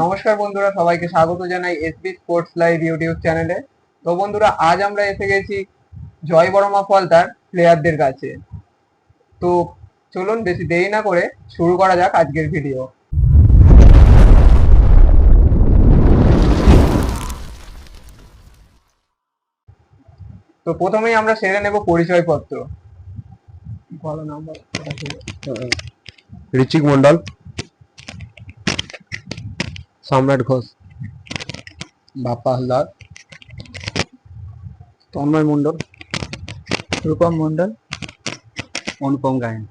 নমস্কার বন্ধুরা, সবাইকে স্বাগত জানাই এসবি স্পোর্টস লাইভ ইউটিউব চ্যানেলে তো বন্ধুরা, আজ আমরা এসে গেছি জয় বর্মা ফলতার প্লেয়ারদের কাছে। তো চলুন, বেশি দেরি না করে শুরু করা যাক আজকের ভিডিও তো প্রথমেই আমরা সেরে নেব পরিচয়পত্র। বলো নাম্বার। ঋচিক মন্ডল সম্রাট ঘোষ। বাপ্পা হালদার। তন্ময় মন্ডল রূপম মন্ডল অনুপম গায়ন।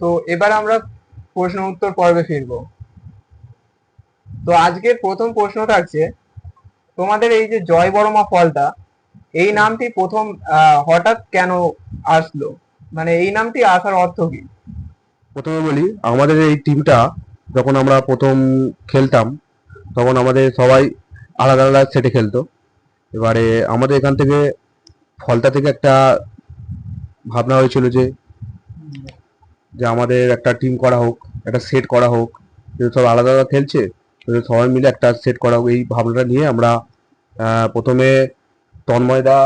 তো এবার আমরা প্রশ্ন উত্তর পর্বে ফিরব। তো আজকের প্রথম প্রশ্ন থাকছে তোমাদের এই যে জয় বর্মা ফলটা এই নামটি প্রথম হঠাৎ কেন আসলো? মানে এই নামটি আসার অর্থ কি? প্রথমে বলি আমাদের এই টিমটা যখন আমরা প্রথম খেলতাম তখন আমাদের সবাই আলাদা আলাদা সেটে খেলতো। এবারে আমাদের এখান থেকে ফলতা থেকে একটা ভাবনা হয়েছিল যে যে আমাদের একটা টিম করা হোক একটা সেট করা হোক সব আলাদা আলাদা খেলছে সবাই মিলে একটা সেট করা এই ভাবনাটা নিয়ে আমরা প্রথমে তন্ময়দা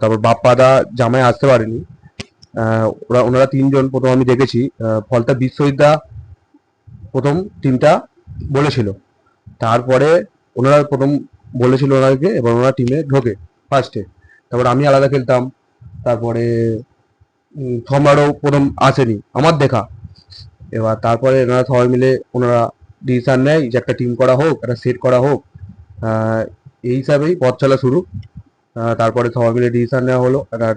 তারপর বাপ্পাদা জামাই আসতে পারেনি। ওরা, ওনারা তিনজন প্রথম আমি দেখেছি। ফলতা বিশ্ববিদ্যা প্রথম টিমটা বলেছিল। তারপরে ওনারা প্রথম বলেছিল ওনাকে এবার ওনারা টিমে ঢোকে ফার্স্টে তারপর আমি আলাদা খেলতাম। তারপরে সম্রাটও প্রথম আসেনি আমার দেখা। এবার তারপরে ওনারা সবাই মিলে ওনারা ডিসিশন নেয় যে একটা টিম করা হোক একটা সেট করা হোক। আহ, এই হিসাবেই পথ চলা শুরু। তারপরে সবাই মিলে ডিসিশন নেওয়া হলো। একটা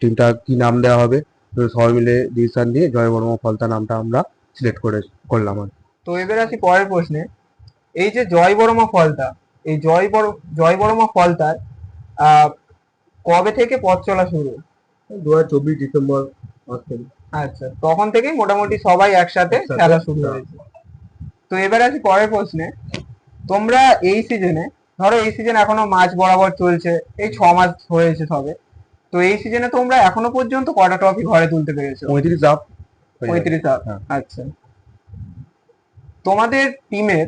টিমটা কি নাম দেওয়া হবে? তো সবাই মিলে ডিসিশন দিয়ে জয় বর্মা ফলতা নামটা আমরা সিলেক্ট করে করলাম আর। তো এবার আসি পরের প্রশ্নে। এই যে জয় বর্মা ফলটা এই জয় বড় জয় বর্মা ফলতার আহ, কবে থেকে পথ চলা শুরু? দু হাজার চব্বিশ ডিসেম্বর আচ্ছা তখন থেকেই মোটামুটি সবাই একসাথে খেলা শুরু হ্যাঁ। হয়েছে। তো এবার আসি পরের প্রশ্নে। তোমরা এই সিজনে ধরো এই সিজন এখনও মাঝ বরাবর চলছে এই ছ মাস হয়েছে সবে তো এই সিজনে তোমরা এখনও পর্যন্ত কটা ট্রফি ঘরে তুলতে পেরেছ? পঁয়ত্রিশ আপ পঁয়ত্রিশ আপ হ্যাঁ। আচ্ছা। তোমাদের টিমের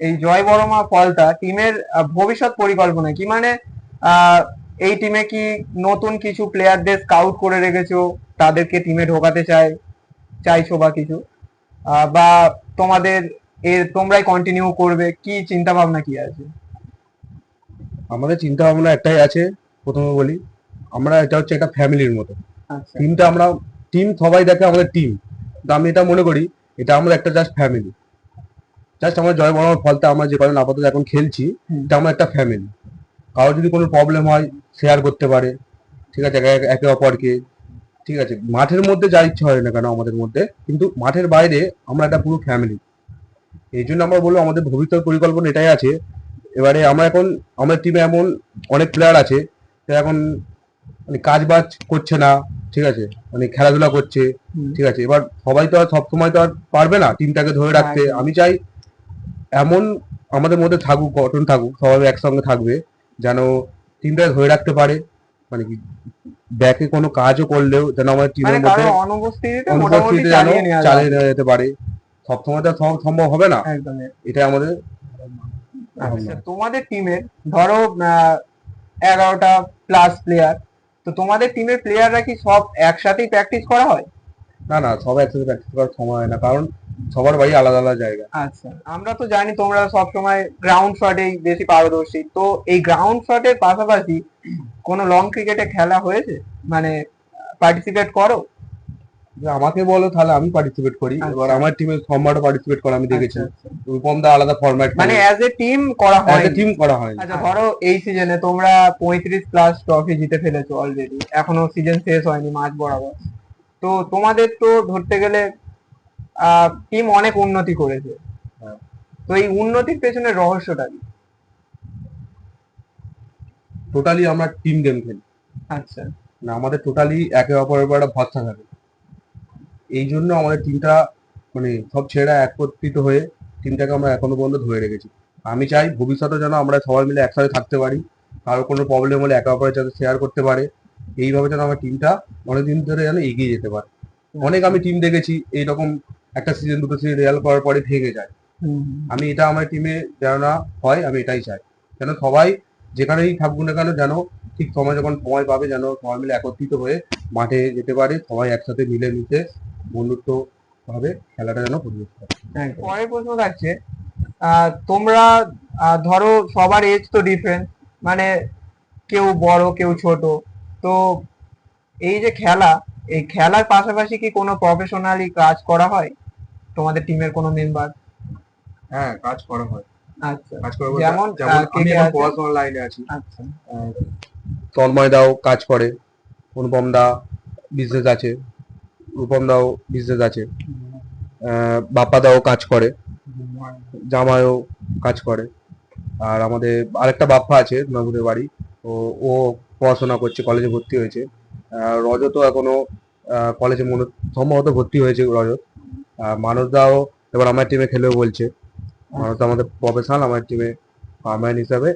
এই জয় বর্মা ফলটা টিমের ভবিষ্যৎ পরিকল্পনা কি? মানে আহ, এই টিমে কি নতুন কিছু প্লেয়ারদের স্কাউট করে রেখেছো তাদেরকে টিমে ঢোকাতে চাই চাইছো বা কিছু? আহ, বা তোমাদের এর তোমরাই কন্টিনিউ করবে কি চিন্তা ভাবনা কি আছে? আমাদের চিন্তা ভাবনা একটাই আছে প্রথমে বলি আমরা এটা হচ্ছে একটা ফ্যামিলির মতো। আচ্ছা। টিমটা আমরা টিম সবাই দেখে আমাদের টিম তো আমি এটা মনে করি এটা আমাদের একটা জাস্ট ফ্যামিলি জাস্ট আমার জয় বর্মা ফলতে আমরা যে কজন আপাতত এখন খেলছি এটা আমার একটা ফ্যামিলি কারও যদি কোনো প্রবলেম হয় শেয়ার করতে পারে। ঠিক আছে একে- একে অপরকে। ঠিক আছে মাঠের মধ্যে যা ইচ্ছা হয় না কেন আমাদের মধ্যে কিন্তু মাঠের বাইরে আমরা একটা পুরো ফ্যামিলি এই জন্য আমরা বলব আমাদের ভবিষ্যৎ পরিকল্পনা এটাই আছে। এবারে আমরা এখন আমাদের টিমে এমন অনেক প্লেয়ার আছে যারা এখন মানে কাজ বাজ করছে না ঠিক আছে? মানে খেলাধুলা করছে ঠিক আছে? এবার সবাই তো আর সব সময় তো আর পারবে না টিমটাকে ধরে রাখতে। আমি চাই এমন আমাদের মধ্যে থাকুক গঠন থাকুক সবাই একসঙ্গে থাকবে যেন টিমটাকে ধরে রাখতে পারে। মানে কি ব্যাকে কোনো কাজও করলেও যেন আমাদের মানে টিমের মধ্যে অনুপস্থিতিতে যেন চালিয়ে নেওয়া যেতে পারে। সবসময় তো সব সম্ভব হবে না। একদমই। এটাই আমাদের আচ্ছা তোমাদের টিমের ধরো এগারোটা প্লাস প্লেয়ার তো তোমাদের টিমের প্লেয়াররা কি সব একসাথেই প্র্যাকটিস করা হয়? না না সবাই একসাথে প্র্যাকটিস করার সময় হয় না কারণ সবার বাড়ি আলাদা আলাদা জায়গা। আচ্ছা আমরা তো জানি তোমরা সব সময় গ্রাউন্ড শটেই বেশি পারদর্শী। তো এই গ্রাউন্ড শটের পাশাপাশি কোনো লং ক্রিকেটে খেলা হয়েছে? মানে পার্টিসিপেট করো? আমাকে বলো তাহলে আমি পার্টিসিপেট করি। আচ্ছা। এবার আমার টিমে সম্রাটও পার্টিসিপেট করে আমি দেখেছি আচ্ছা, আচ্ছা। রূপম দা আলাদা ফরম্যাট মানে অ্যাজ এ টিম করা হয় টিম করা হয় আচ্ছা ধরো এই সিজনে তোমরা পঁয়ত্রিশ প্লাস ট্রফি জিতে ফেলেছো অলরেডি এখনও সিজন শেষ হয়নি মাঝ বরাবর। তো তোমাদের তো ধরতে গেলে টিম অনেক উন্নতি করেছে। হ্যাঁ। তো এই উন্নতির পেছনে রহস্যটা কি? টোটালি আমরা টিম গেম খেলি। আচ্ছা। না আমাদের টোটালি একে অপরের উপর একটা ভরসা থাকে। এই জন্য আমাদের টিমটা মানে সব ছেলেরা একত্রিত হয়ে টিমটাকে আমরা এখনও পর্যন্ত ধরে রেখেছি। আমি চাই ভবিষ্যতে যেন আমরা সবাই মিলে একসাথে থাকতে পারি, কারও কোনো প্রবলেম হলে একে অপরের সাথে শেয়ার করতে পারে। এইভাবে যেন আমার টিমটা অনেকদিন ধরে যেন এগিয়ে যেতে পারে। অনেক আমি টিম দেখেছি, এইরকম একটা সিজন দুটো সিজন রেজাল্ট করার পরে ভেঙে যায়। আমি এটা আমার টিমে যেন না হয়, আমি এটাই চাই। যেন সবাই যেখানেই থাকব না কেন যেন ঠিক সময় যখন সময় পাবে, যেন সবাই মিলে একত্রিত হয়ে মাঠে যেতে পারে, সবাই একসাথে মিলে মিশে বন্ধুত্ব ভাবে খেলাটা যেন পরিবেশ। পরের প্রশ্ন থাকছে তোমরা ধরো সবার এজ তো ডিফারেন্ট মানে কেউ বড় কেউ ছোট তো এই যে খেলা এই খেলার পাশাপাশি কি কোনো প্রফেশনালি কাজ করা হয়? তোমাদের টিমের কোনো মেম্বার হ্যাঁ কাজ করা হয়। আচ্ছা। কাজ করা যেমন, যেমন আমি এখন? পড়াশোনার লাইনে আছি। আচ্ছা। তন্ময় দাও কাজ করে অনুপম দা বিজনেস আছে। রূপম দাও বিজনেস আছে। বাপ্পা দাও কাজ করে। জামাইও কাজ করে। আর আমাদের আরেকটা বাপ্পা আছে নগরের বাড়ি। ও ও পড়াশোনা করছে কলেজে ভর্তি হয়েছে। আহ, রজতও এখনও কলেজে মনে সম্ভবত ভর্তি হয়েছে রজত। মানস দাও এবার আমার টিমে খেলেও বলছে। মানস দা আমাদের প্রফেশনাল আমার টিমে পারমানেন্ট হিসাবে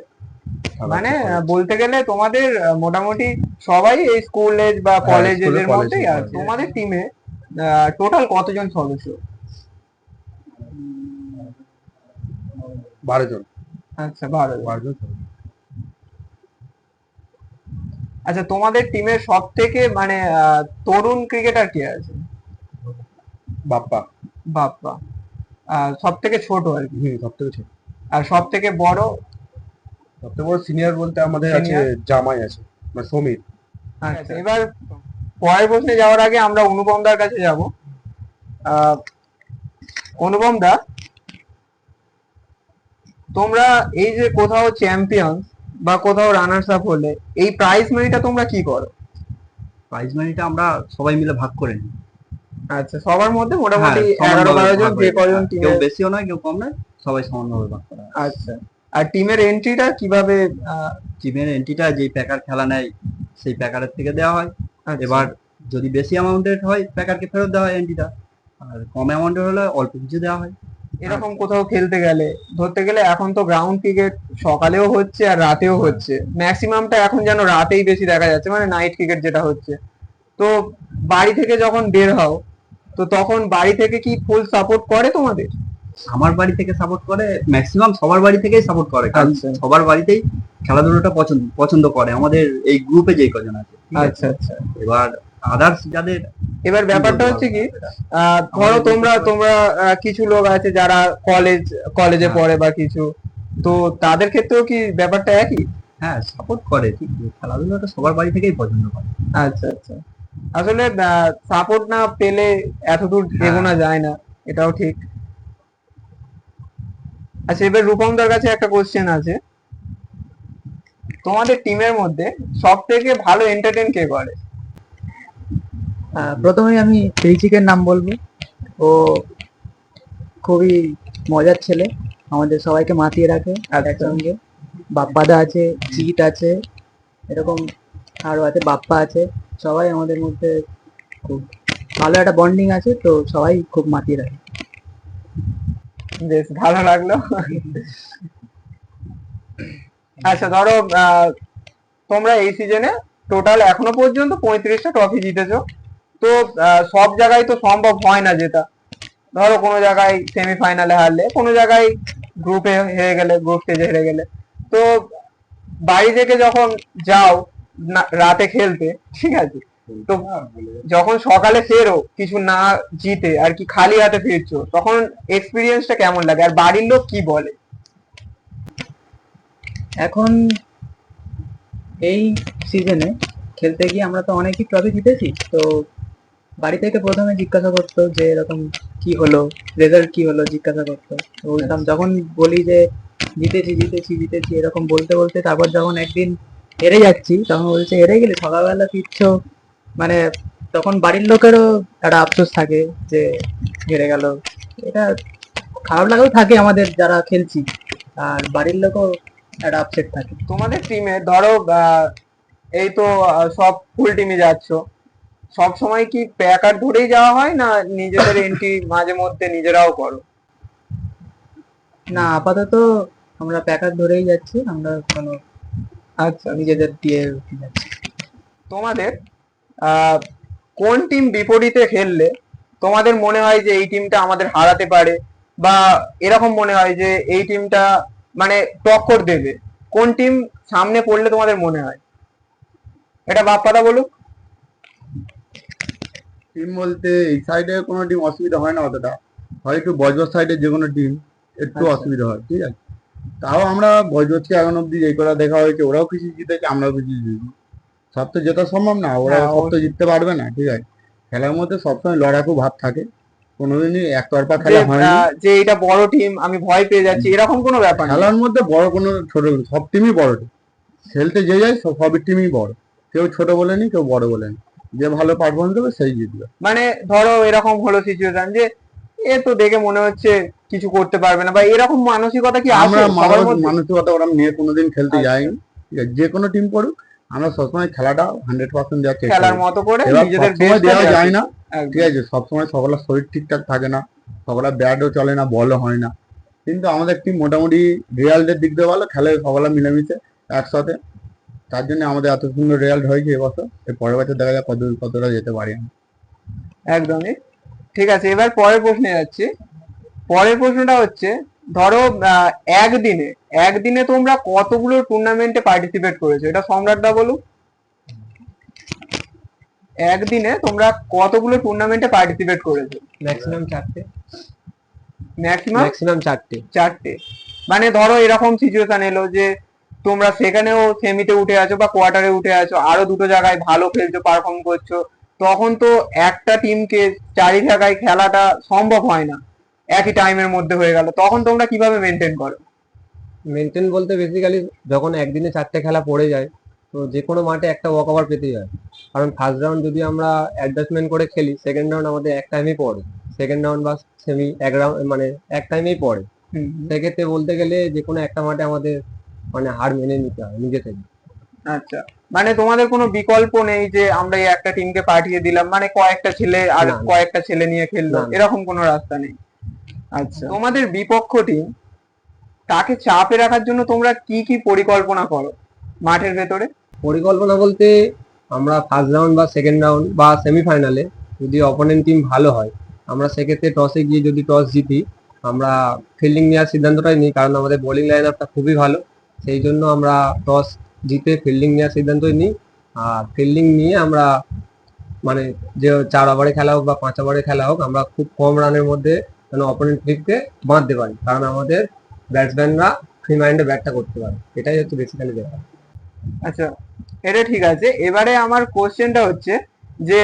মানে বলতে গেলে তোমাদের মোটামুটি সবাই এই স্কুল এজ বা হ্যাঁ, কলেজ স্কুলে, এর মধ্যেই আর। তোমাদের টিমে টোটাল কতজন সদস্য? বারো জন। আচ্ছা বারো বারো জন আচ্ছা তোমাদের টিমের সব থেকে মানে তরুণ ক্রিকেটার কে আছে? বাপ্পা। বাপ্পা। সব থেকে ছোট আর কি? সব থেকে ছোট। আর সব থেকে বড় সবথেকে বড় সিনিয়র বলতে আমাদের আছে জামাই আছে মানে সমীর। আচ্ছা এবার পরের প্রশ্নে যাওয়ার আগে আমরা অনুপম দার কাছে যাব। আহ, অনুপম দা তোমরা এই যে কোথাও চ্যাম্পিয়ন বা কোথাও রানার্স আপ হলে এই প্রাইজ মানিটা তোমরা কি করো? প্রাইজ মানিটা আমরা সবাই মিলে ভাগ করে নিই। আচ্ছা সবার মধ্যে মোটামুটি হ্যাঁ, এগারো বারো জন যে কজন নিই। কেউ বেশিও নয় কেউ কম নয় সবাই সমানভাবে ভাগ করা। আচ্ছা। আর টিমের এন্ট্রিটা কীভাবে টিমের এন্ট্রিটা যেই প্যাকার খেলা নেয় সেই প্যাকারের থেকে দেওয়া হয়। আচ্ছা। এবার যদি বেশি অ্যামাউন্টের হয় প্যাকারকে ফেরত দেওয়া হয় এন্ট্রিটা আর কম অ্যামাউন্টের হলে অল্প কিছু দেওয়া হয়। এরকম কোথাও খেলতে গেলে ধরতে গেলে এখন তো গ্রাউন্ড ক্রিকেট সকালেও হচ্ছে আর রাতেও হচ্ছে। ম্যাক্সিমামটা এখন যেন রাতেই বেশি দেখা যাচ্ছে মানে নাইট ক্রিকেট যেটা হচ্ছে। তো বাড়ি থেকে যখন বের হও তো তখন বাড়ি থেকে কি ফুল সাপোর্ট করে তোমাদের? আমার বাড়ি থেকে সাপোর্ট করে ম্যাক্সিমাম সবার বাড়ি থেকেই সাপোর্ট করে। কারণ আচ্ছা। সবার বাড়িতেই খেলাধুলোটা পছন্দ পছন্দ করে। আমাদের এই গ্রুপে যেই কজন আছে আচ্ছা আচ্ছা। এবার আদার্স যাদের এবার ব্যাপারটা হচ্ছে কি ধরো তোমরা তোমরা কিছু লোক আছে যারা কলেজ কলেজে হ্যাঁ। পড়ে বা কিছু। তো তাদের ক্ষেত্রেও কি ব্যাপারটা একই? হ্যাঁ সাপোর্ট করে ঠিক। খেলাধুলোটা সবার বাড়ি থেকেই পছন্দ করে। আচ্ছা আচ্ছা। আসলে সাপোর্ট না পেলে এতদূর হ্যাঁ। এগোনো যায় না এটাও ঠিক। আচ্ছা এবার রূপমদার কাছে একটা কোশ্চেন আছে। তোমাদের টিমের মধ্যে সব থেকে ভালো এন্টারটেন কে করে? আহ, প্রথমেই আমি ঋচিকের নাম বলব। ও খুবই মজার ছেলে। আমাদের সবাইকে মাতিয়ে রাখে আর একসঙ্গে। বাপ্পাদা আছে জিৎ আছে এরকম আরও আছে বাপ্পা আছে। সবাই আমাদের মধ্যে খুব ভালো একটা বন্ডিং আছে তো সবাই খুব মাতিয়ে রাখে। বেশ ভালো লাগল। আচ্ছা ধরো তোমরা এই সিজনে টোটাল এখনও পর্যন্ত পঁয়ত্রিশটা ট্রফি জিতেছো। তো সব জায়গায় তো সম্ভব হয় না যেটা ধরো, কোনো জায়গায় সেমিফাইনালে হারলে, কোনো জায়গায় গ্রুপে হেরে গেলে গ্রুপ স্টেজে হেরে গেলে। তো, বাড়ি থেকে যখন যাও রাতে খেলতে, ঠিক আছে? তো যখন সকালে ফেরো কিছু না জিতে আর কি খালি হাতে ফিরছো তখন এক্সপিরিয়েন্সটা কেমন লাগে? আর বাড়ির লোক কি বলে? এখন এই সিজনে খেলতে গিয়ে আমরা তো অনেকই ট্রফি জিতেছি তো বাড়ি থেকে প্রথমে জিজ্ঞাসা করতো যে এরকম কি হলো রেজাল্ট কি হলো জিজ্ঞাসা করতো। তো বলতাম যখন বলি যে জিতেছি জিতেছি জিতেছি এরকম বলতে বলতে তারপর যখন একদিন হেরে যাচ্ছি তখন বলছে হেরে গেলে সকালবেলা ফিরছো মানে তখন বাড়ির লোকেরও একটা আফসোস থাকে যে হেরে গেল। এটা খারাপ লাগাও থাকে আমাদের যারা খেলছি আর বাড়ির লোকও একটা আপসেট থাকে। তোমাদের টিমে ধরো এই তো সব ফুল টিমে যাচ্ছ। সব সময় কি প্যাকার ধরেই যাওয়া হয় না নিজেদের এন্ট্রি মাঝে মধ্যে নিজেরাও করো? না আপাতত আমরা প্যাকার ধরেই যাচ্ছি আমরা কোনো আচ্ছা নিজেদের দিয়ে যাচ্ছি। তোমাদের কোন টিম বিপরীতে খেললে তোমাদের মনে হয় যে এই টিমটা আমাদের হারাতে পারে? বা এরকম মনে হয় যে এই টিমটা মানে টক্কর দেবে? কোন টিম সামনে পড়লে তোমাদের মনে হয়? এটা বাপ্পাদা বলুক। টিম বলতে এই সাইডে কোনো টিম অসুবিধা হয় না অতটা। হয় একটু বজবজ সাইডে যে কোনো টিম একটু আচ্ছা। অসুবিধা হয় ঠিক আছে? তাও আমরা বজবজকে এখন অব্দি এই করা দেখা হয়েছে ওরাও কিছু জিতেছে আমরাও কিছু জিতেছি। সব তো জেতা সম্ভব না ওরা হ্যাঁ, সব তো জিততে পারবে না ঠিক আছে। খেলার মধ্যে সবসময় লড়াকু ভাব থাকে কোনোদিনই একতরফা যে খেলা হয়নি। আহ, যে এটা বড় টিম আমি ভয় পেয়ে যাচ্ছি এরকম কোনো ব্যাপার না খেলার মধ্যে বড় কোনো ছোট সব টিমই বড় টিম খেলতে যে যায় সব সবই টিমই বড়। কেউ ছোট বলেনি কেউ বড় বলেনি। যে ভালো পারফরমেন্স দেবে সেই জিতবে। মানে ধরো এরকম হলো সিচুয়েশন যে এ তো দেখে মনে হচ্ছে কিছু করতে পারবে না বা এরকম মানসিকতা কি আমরা? মানসিকতা ওরা নিয়ে কোনোদিন খেলতে আচ্ছা। যাইনি। ঠিক আছে যে কোনো টিম পড়ুক আমরা সবসময় খেলাটা হান্ড্রেড পার্সেন্ট দেওয়ার চেষ্টা খেলার মতো করে নিজেদের দেওয়া যায় না। ঠিক আছে সবসময় সকলের শরীর ঠিকঠাক থাকে না সকলের ব্যাটও চলে না বলও হয় না। কিন্তু আমাদের টিম মোটামুটি রেজাল্টের দিক দিয়ে ভালো খেলে সকলে মিলেমিশে একসাথে। তার জন্য আমাদের এত সুন্দর রেজাল্ট হয়েছে এবছর এর পরের বছর দেখা যাক কত কতটা যেতে পারি। একদমই। ঠিক আছে এবার পরের প্রশ্নে যাচ্ছি। পরের প্রশ্নটা হচ্ছে ধরো একদিনে একদিনে তোমরা কতগুলো টুর্নামেন্টে পার্টিসিপেট করেছ? এটা সম্রাটদা বলুক। একদিনে তোমরা কতগুলো টুর্নামেন্টে পার্টিসিপেট করেছ? ম্যাক্সিমাম চারটে। ম্যাক্সিমাম ম্যাক্সিমাম চারটে। চারটে। মানে ধরো এরকম সিচুয়েশন এলো যে তোমরা সেখানেও সেমিতে উঠে আছো বা কোয়ার্টারে উঠে আছো আরও দুটো জায়গায় ভালো খেলছো পারফর্ম করছ তখন তো একটা টিমকে চারি জায়গায় খেলাটা সম্ভব হয় না। একই টাইমের মধ্যে হয়ে গেল। তখন তোমরা কীভাবে মেনটেন করো? মেনটেন বলতে বেসিক্যালি যখন একদিনে চারটে খেলা পড়ে যায় তো যে কোনো মাঠে একটা ওয়াক ওভার পেতেই হয়। কারণ ফার্স্ট রাউন্ড যদি আমরা অ্যাডজাস্টমেন্ট করে খেলি সেকেন্ড রাউন্ড আমাদের এক টাইমেই পড়ে। সেকেন্ড রাউন্ড বা সেমি এক রাউন্ড মানে এক টাইমেই পড়ে। সেক্ষেত্রে বলতে গেলে যে কোনো একটা মাঠে আমাদের মানে হার মেনে নিতে হয় নিজে থেকে। আচ্ছা। মানে তোমাদের কোনো বিকল্প নেই যে আমরা এই একটা টিমকে পাঠিয়ে দিলাম মানে কয়েকটা ছেলে আর। কয়েকটা ছেলে নিয়ে খেললো? না, না। এরকম কোনো রাস্তা নেই? আচ্ছা। তোমাদের বিপক্ষ টিম তাকে চাপে রাখার জন্য তোমরা কি কি পরিকল্পনা করো মাঠের ভেতরে? পরিকল্পনা বলতে আমরা ফার্স্ট রাউন্ড বা সেকেন্ড রাউন্ড বা সেমিফাইনালে যদি অপোনেন্ট টিম ভালো হয় আমরা সেক্ষেত্রে টসে গিয়ে যদি টস জিতি আমরা ফিল্ডিং নেওয়ার সিদ্ধান্তটাই নিই কারণ আমাদের বোলিং লাইন আপটা খুবই ভালো। সেই জন্য আমরা টস জিতে ফিল্ডিং নেওয়ার সিদ্ধান্তই নিই। আর ফিল্ডিং নিয়ে আমরা মানে যে চার ওভারে খেলা হোক বা পাঁচ ওভারে খেলা হোক আমরা খুব কম রানের মধ্যে যেন অপোনেন্ট বাঁধতে পারি? কারণ আমাদের ব্যাটসম্যানরা ফ্রি মাইন্ডে ব্যাটটা করতে পারে। এটাই হচ্ছে বেসিক্যালি ব্যাপার। আচ্ছা এটা ঠিক আছে। এবারে আমার কোশ্চেনটা হচ্ছে যে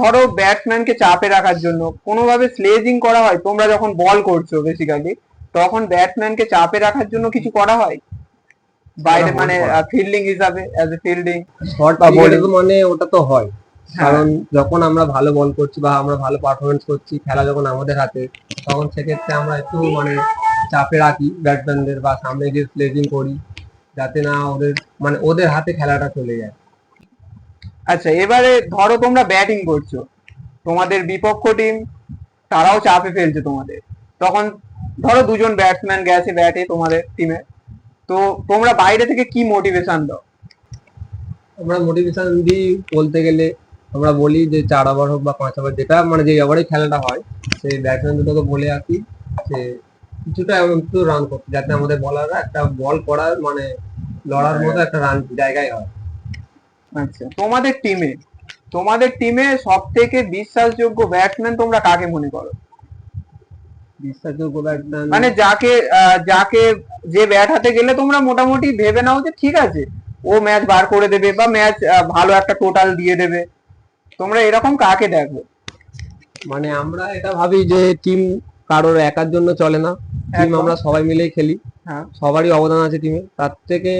ধরো ব্যাটসম্যানকে চাপে রাখার জন্য কোনোভাবে স্লেজিং করা হয়? তোমরা যখন বল করছ বেসিক্যালি তখন ব্যাটসম্যানকে চাপে রাখার জন্য কিছু করা হয়? বাইরে মানে ফিল্ডিং হিসাবে অ্যাজ এ ফিল্ডিং শর্ট বা। তো মানে ওটা তো হ্যাঁ। কারণ যখন আমরা ভালো বল করছি বা আমরা ভালো পারফরমেন্স করছি খেলা যখন আমাদের হাতে তখন সেক্ষেত্রে আমরা একটু মানে চাপে রাখি ব্যাটসম্যানদের বা সামনে গিয়ে স্লেজিং করি যাতে না ওদের মানে ওদের হাতে খেলাটা চলে যায়। আচ্ছা এবারে ধরো তোমরা ব্যাটিং করছ তোমাদের বিপক্ষ টিম তারাও চাপে ফেলছে তোমাদের। তখন ধরো দুজন ব্যাটসম্যান গেছে ব্যাটে তোমাদের টিমে তো তোমরা বাইরে থেকে কি মোটিভেশন দাও? আমরা মোটিভেশন দিই বলতে গেলে আমরা বলি যে চার ওভার হোক বা পাঁচ ওভার যেটা মানে যে ওভারে খেলাটা হয় সেই ব্যাটসম্যান দুটোকে বলে আসি যে কিছুটা এমন একটু রান করতে যাতে আমাদের বলাররা একটা বল করার মানে লড়ার মতো একটা রান জায়গায় হয়। আচ্ছা। তোমাদের টিমে তোমাদের টিমে সব থেকে বিশ্বাসযোগ্য ব্যাটসম্যান তোমরা কাকে মনে করো? বিশ্বাসযোগ্য ব্যাটসম্যান মানে যাকে যাকে যে ব্যাট হাতে গেলে তোমরা মোটামুটি ভেবে নাও যে ঠিক আছে ও ম্যাচ বার করে দেবে বা ম্যাচ ভালো একটা টোটাল দিয়ে দেবে। তোমরা এরকম কাকে দেখো? মানে আমরা এটা ভাবি যে টিম কারোর একার জন্য চলে না। টিম আমরা সবাই মিলেই খেলি। হ্যাঁ। সবারই অবদান আছে টিমে তার থেকে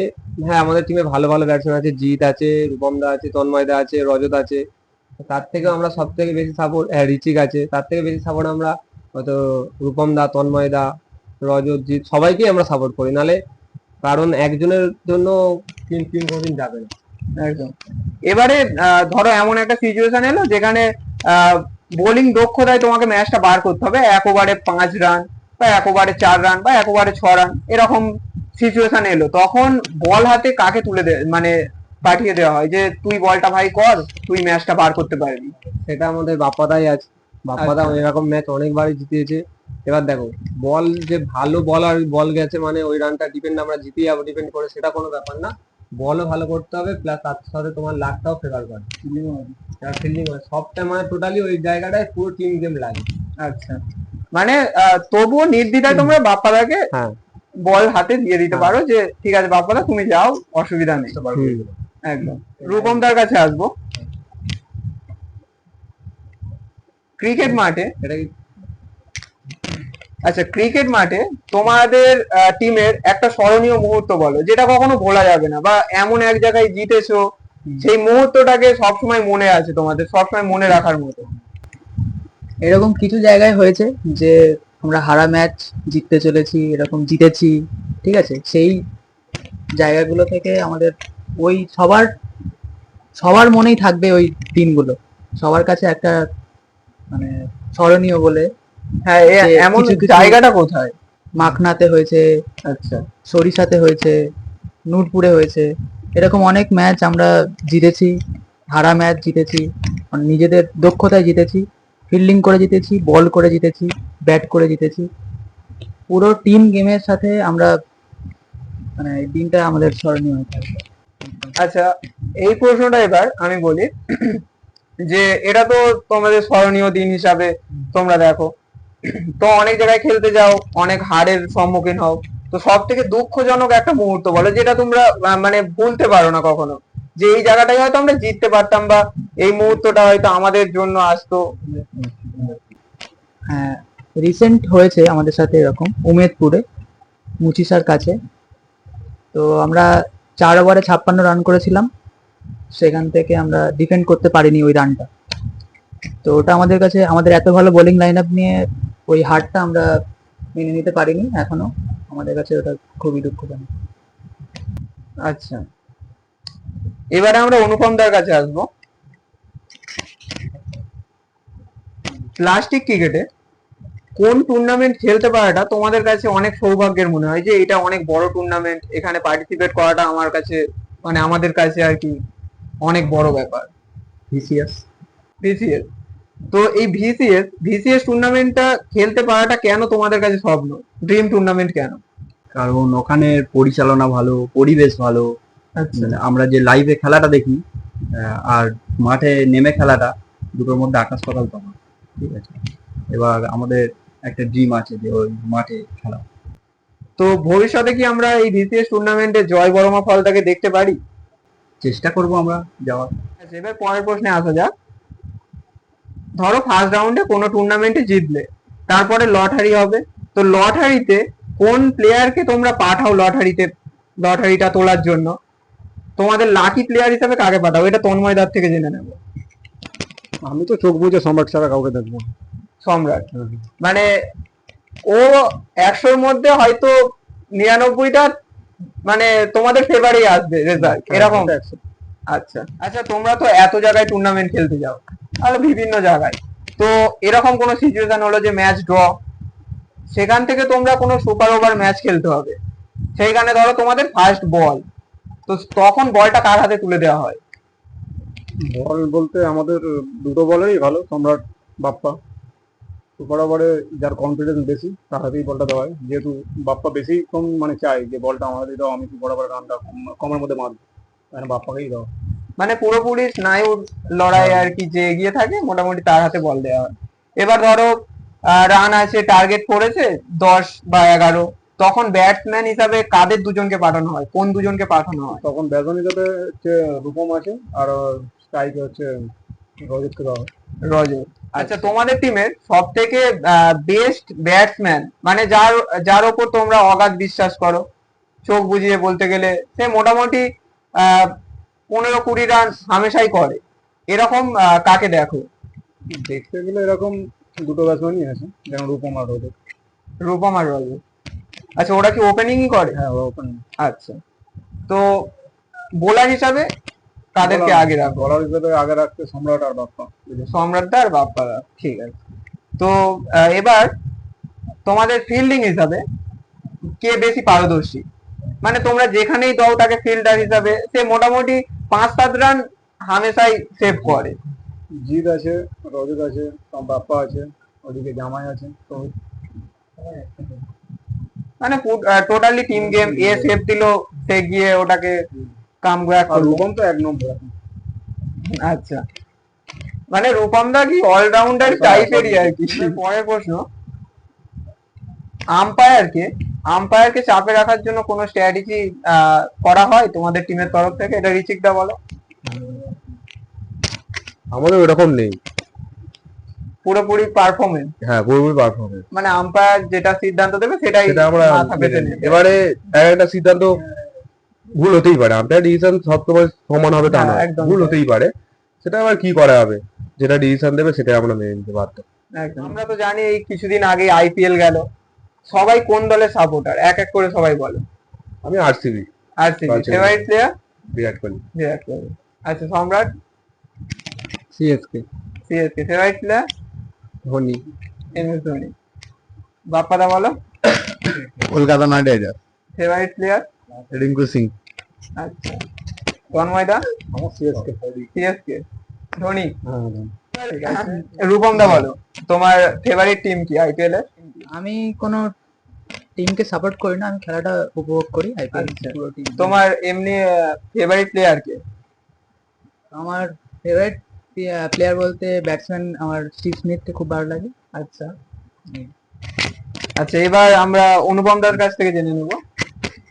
হ্যাঁ আমাদের টিমে ভালো ভালো ব্যাটসম্যান আছে। জিৎ আছে রূপমদা আছে তন্ময়দা আছে রজত আছে। তার থেকে আমরা সব থেকে বেশি সাপোর্ট রিচিক আছে। তার থেকে বেশি সাপোর্ট আমরা হয়তো রূপমদা তন্ময়দা রজত জিৎ সবাইকেই আমরা সাপোর্ট করি। নালে কারণ একজনের জন্য টিম টিম কোনদিন যাবে না। একদম। এবারে ধরো এমন একটা সিচুয়েশন এলো যেখানে বোলিং দক্ষতায় তোমাকে ম্যাচটা বার করতে হবে। এক ওভারে পাঁচ রান বা এক ওভারে চার রান বা এক ওভারে ছ রান এরকম সিচুয়েশন এলো। তখন বল হাতে কাকে তুলে দে মানে পাঠিয়ে দেওয়া হয়? যে তুই বলটা ভাই কর তুই ম্যাচটা বার করতে পারবি। সেটা আমাদের বাপ্পাদাই আছে বাপ্পাদা আচ্ছা। এরকম ম্যাচ অনেকবারই জিতিয়েছে। এবার দেখো বল যে ভালো বল বলার বল গেছে মানে ওই রানটা ডিপেন্ড আমরা জিতে যাব ডিপেন্ড করে সেটা কোনো ব্যাপার না। বলও ভালো করতে হবে প্লাস তার সাথে তোমার লাকটাও ফেভার করে। ফিল্ডিং সবটা মানে টোটালি ওই জায়গাটায় পুরো টিম গেম লাগে। আচ্ছা। মানে তবুও নির্দ্বিধায় তোমরা বাপ্পাদাকে হ্যাঁ। বল হাতে দিয়ে দিতে হ্যাঁ। পারো যে ঠিক আছে বাপ্পাদা তুমি যাও অসুবিধা নেই। একদম। রূপমদার কাছে আসব। ক্রিকেট মাঠে এটা আচ্ছা ক্রিকেট মাঠে তোমাদের টিমের একটা স্মরণীয় মুহূর্ত বলো, যেটা কখনো ভোলা যাবে না বা এমন এক জায়গায় জিতেছো, সেই মুহূর্তটাকে সবসময় মনে আছে তোমাদের, সবসময় মনে রাখার মতো। এরকম কিছু জায়গায় হয়েছে যে আমরা হারা ম্যাচ জিততে চলেছি, এরকম জিতেছি, ঠিক আছে? সেই জায়গাগুলো থেকে আমাদের ওই সবার সবার মনেই থাকবে ওই দিনগুলো। সবার কাছে একটা মানে স্মরণীয় বলে হ্যাঁ এমন জায়গাটা কোথায়? মাখনাতে হয়েছে আচ্ছা। সরিষাতে হয়েছে নূরপুরে হয়েছে এরকম অনেক ম্যাচ আমরা জিতেছি হারা ম্যাচ জিতেছি মানে নিজেদের দক্ষতায় জিতেছি ফিল্ডিং করে জিতেছি বল করে জিতেছি ব্যাট করে জিতেছি। পুরো টিম গেমের সাথে আমরা মানে এই দিনটা আমাদের স্মরণীয় হয়ে থাকবে আচ্ছা এই প্রশ্নটা এবার আমি বলি যে এটা তো তোমাদের স্মরণীয় দিন হিসাবে তোমরা দেখো। তো অনেক জায়গায় খেলতে যাও, অনেক হারের সম্মুখীন হও। তো সব থেকে দুঃখজনক একটা মুহূর্ত বলো, যেটা তোমরা মানে ভুলতে পারো না কখনো। যে এই জায়গাটায় হয়তো আমরা জিততে পারতাম বা এই মুহূর্তটা হয়তো আমাদের জন্য আসতো। হ্যাঁ রিসেন্ট হয়েছে আমাদের সাথে এরকম, উমেদপুরে মুচিসার কাছে। তো আমরা চার ওভারে ছাপ্পান্ন রান করেছিলাম। সেখান থেকে আমরা ডিফেন্ড করতে পারিনি ওই রানটা তো ওটা আমাদের কাছে, আমাদের এত ভালো বোলিং লাইন আপ নিয়ে ওই হারটা আমরা মেনে নিতে পারিনি এখনও। আমাদের কাছে ওটা খুবই দুঃখজনক। আচ্ছা। এবারে আমরা অনুপম দার কাছে আসব। প্লাস্টিক ক্রিকেটে কোন টুর্নামেন্ট খেলতে পারাটা তোমাদের কাছে অনেক সৌভাগ্যের মনে হয়? যে এটা অনেক বড় টুর্নামেন্ট এখানে পার্টিসিপেট করাটা আমার কাছে মানে আমাদের কাছে আর কি অনেক বড় ব্যাপার। ভিসিএস ভিসিএস তো এই ভিসিএস ভিসিএস টুর্নামেন্টটা খেলতে পারাটা কেন তোমাদের কাছে স্বপ্ন? ড্রিম টুর্নামেন্ট কেন? কারণ ওখানে পরিচালনা ভালো পরিবেশ ভালো। আচ্ছা। মানে আমরা যে লাইভে খেলাটা দেখি আর মাঠে নেমে খেলাটা দুটোর মধ্যে আকাশ পাতাল তফাৎ ঠিক আছে? এবার আমাদের একটা ড্রিম আছে যে ওই মাঠে খেলা। তো ভবিষ্যতে কি আমরা এই ভিসিএস টুর্নামেন্টে জয় বড়মা ফলটাকে দেখতে পারি? চেষ্টা করব আমরা যাওয়ার। আচ্ছা, এবার পরের প্রশ্নে আসা যাক। ধরো ফার্স্ট রাউন্ডে কোনো টুর্নামেন্টে জিতলে তারপরে লটারি হবে তো লটারিতে কোন প্লেয়ারকে তোমরা পাঠাও লটারিতে লটারিটা তোলার জন্য? তোমাদের লাকি প্লেয়ার হিসাবে কাকে পাঠাও? এটা তন্ময় তন্ময়দার থেকে জেনে নেব। আমি তো চোখ বুঝে সম্রাট ছাড়া কাউকে দেখব সম্রাট। মানে ও একশোর মধ্যে হয়তো নিরানব্বইটা মানে তোমাদের ফেভারেই আসবে রেজাল্ট এরকম। আচ্ছা আচ্ছা তোমরা তো এত জায়গায় টুর্নামেন্ট খেলতে যাও, তাহলে বিভিন্ন জায়গায়। তো এরকম কোনো সিচুয়েশন হলো যে ম্যাচ ড্র সেখান থেকে তোমরা কোনো সুপার ওভার ম্যাচ খেলতে হবে। সেইখানে ধরো তোমাদের ফার্স্ট বল তো তখন বলটা কার হাতে তুলে দেওয়া হয়? বল বলতে আমাদের দুটো বলেরই ভালো, সম্রাট, বাপ্পা। সুপার ওভারে যার কনফিডেন্স বেশি, তার হাতেই বলটা দেওয়া হয়। যেহেতু বাপ্পা বেশি কম মানে চাই যে, বলটা আমার হাতেই দাও, আমি সুপার ওভারে রানটা কম- কমের মধ্যে মারবো। মানে বাপ্পাকেই দাও মানে পুরোপুরি স্নায়ুর লড়াই আর কি যে এগিয়ে থাকে মোটামুটি তার হাতে বল দেওয়া হয়। এবার ধরো রান আছে টার্গেট করেছে দশ বা এগারো তখন ব্যাটসম্যান হিসাবে কাদের দুজনকে পাঠানো হয়? কোন দুজনকে পাঠানো হয়? তখন ব্যাটসম্যান হিসেবে হচ্ছে রূপম আছে আর স্ট্রাইকে হচ্ছে রজতকে দেওয়া হয়। রজত। আচ্ছা তোমাদের টিমের সব থেকে বেস্ট ব্যাটসম্যান মানে যার যার ওপর তোমরা অগাধ বিশ্বাস করো চোখ বুঝিয়ে বলতে গেলে সে মোটামুটি পনেরো কুড়ি রান হামেশাই করে। এরকম কাকে দেখো? দেখতে গেলে এরকম দুটো ব্যাটসম্যানই আছে যেমন রূপম আর রজত। রূপম আর রজত। আচ্ছা ওরা কি ওপেনিংই করে? হ্যাঁ ওপেন আচ্ছা। তো বোলার হিসাবে তাদেরকে আগে রাখো বলার হিসেবে আগে রাখতে সম্রাট আর বাপ্পা। সম্রাটদা আর বাপ্পাদা ঠিক আছে। তো এবার তোমাদের ফিল্ডিং হিসাবে কে বেশি পারদর্শী? মানে তোমরা যেখানেই দাও তাকে ফিল্ডার হিসাবে সে মোটামুটি পাঁচ সাত রান হামেশাই সেভ করে। জিৎ আছে রজত আছে বাপ্পা আছে ওদিকে জামাই আছে মানে টোটালি টিম গেম এ সেভ দিল সে গিয়ে ওটাকে কাম রূপম তো এক নম্বর। আচ্ছা। মানে রূপম দা কি অলরাউন্ডার টাইপেরই আর কি? পরের প্রশ্ন। আম্পায়ারকে আম্পায়ারকে চাপে রাখার জন্য কোনো স্ট্র্যাটেজি করা হয়? তোমাদের টিমের তরফ থেকে? এটা রিচিক দা বলো। আমাদের ওরকম নেই। পুরোপুরি পারফরমেন্স হ্যাঁ পুরোপুরি পারফরমেন্স মানে আম্পায়ার যেটা সিদ্ধান্ত দেবে সেটাই সেটা আমরা এবারে একটা সিদ্ধান্ত ভুল হতেই পারে। আম্পায়ার ডিসিশন সব সময় সমান হবে তা না একদম। ভুল হতেই পারে। সেটা আবার কি করা হবে? যেটা ডিসিশন দেবে সেটা আমরা মেনে নিতে বাধ্য। একদম। আমরা তো জানি এই কিছুদিন আগে আইপিএল গেল। সবাই কোন দলের সাপোর্টার এক এক করে সবাই বলে। আমি আরসিবি আর সি আচ্ছা। Favourite player? বিরাট কোহলি। বিরাট কোহলি। আচ্ছা Samrat? CSK CSK favourite player? Dhoni. M S Dhoni. বাপ্পাদা বলো। Kolkata Knight Rider favourite player? Rinku Singh. আচ্ছা। তন্ময়দা আমার সিএসকে সিএসকে ধোনি? হ্যাঁ রূপম দা বলো। তোমার ফেভারিট টিম কি? আইপিএল এর? আমি কোনো টিমকে সাপোর্ট করি না আমি খেলাটা উপভোগ করি আইপিএল আচ্ছা। পুরো টিম তোমার এমনি ফেভারিট প্লেয়ার কে? আমার ফেভারিট প্লেয়ার বলতে ব্যাটসম্যান আমার স্টিভ স্মিথকে খুব ভালো লাগে। আচ্ছা। আচ্ছা এবার আমরা অনুপম দার কাছ থেকে জেনে নেব।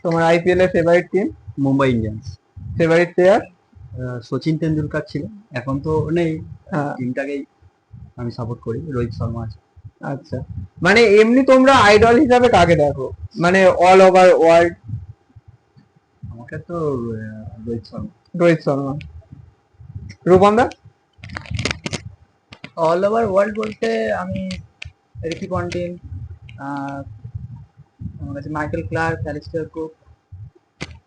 তোমার আইপিএল এর favourite team Mumbai Indians. Favourite player Sachin Tendulkar ছিল এখন তো নেই। হ্যাঁ। টিমটাকেই আমি সাপোর্ট করি। রোহিত শর্মা আছে। আচ্ছা। মানে এমনি তোমরা আইডল হিসাবে কাকে দেখো? মানে অল ওভার ওয়ার্ল্ড আমাকে তো রোহিত শর্মা। রোহিত শর্মা। রূপম দা? অল ওভার ওয়ার্ল্ড বলতে আমি রিকি পন্টিন আমার কাছে মাইকেল ক্লার্ক অ্যালিস্টার কুক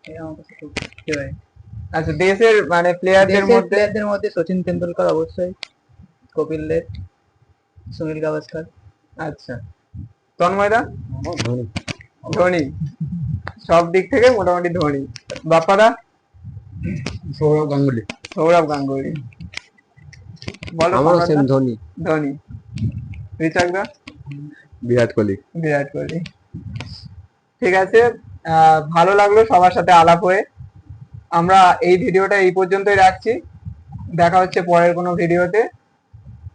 এরা আমার কাছে খুব ফেভারিট আচ্ছা দেশের মানে প্লেয়ারদের মধ্যে? প্লেয়ারদের মধ্যে সচিন তেন্ডুলকর অবশ্যই কপিল দেব সুনীল গাভাস্কর। আচ্ছা। তন্ময় দা আমার ধোনি। সব দিক থেকে মোটামুটি ধোনি। বাপ্পা সৌরভ গাঙ্গুলি। সৌরভ গাঙ্গুলি। বলো ধোনি। ধোনি। রিচাক দা? বিরাট কোহলি। বিরাট কোহলি। ঠিক আছে আহ, ভালো লাগল সবার সাথে আলাপ হয়ে। আমরা এই ভিডিওটা এই পর্যন্তই রাখছি। দেখা হচ্ছে পরের কোনো ভিডিওতে।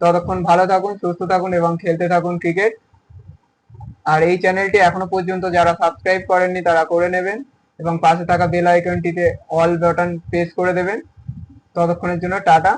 ততক্ষণ ভালো থাকুন, সুস্থ থাকুন এবং খেলতে থাকুন ক্রিকেট। আর এই চ্যানেলটি এখনও পর্যন্ত যারা সাবস্ক্রাইব করেননি তারা করে নেবেন এবং পাশে থাকা বেল আইকনটিতে অল বাটন প্রেস করে দেবেন। ততক্ষণের জন্য টাটা।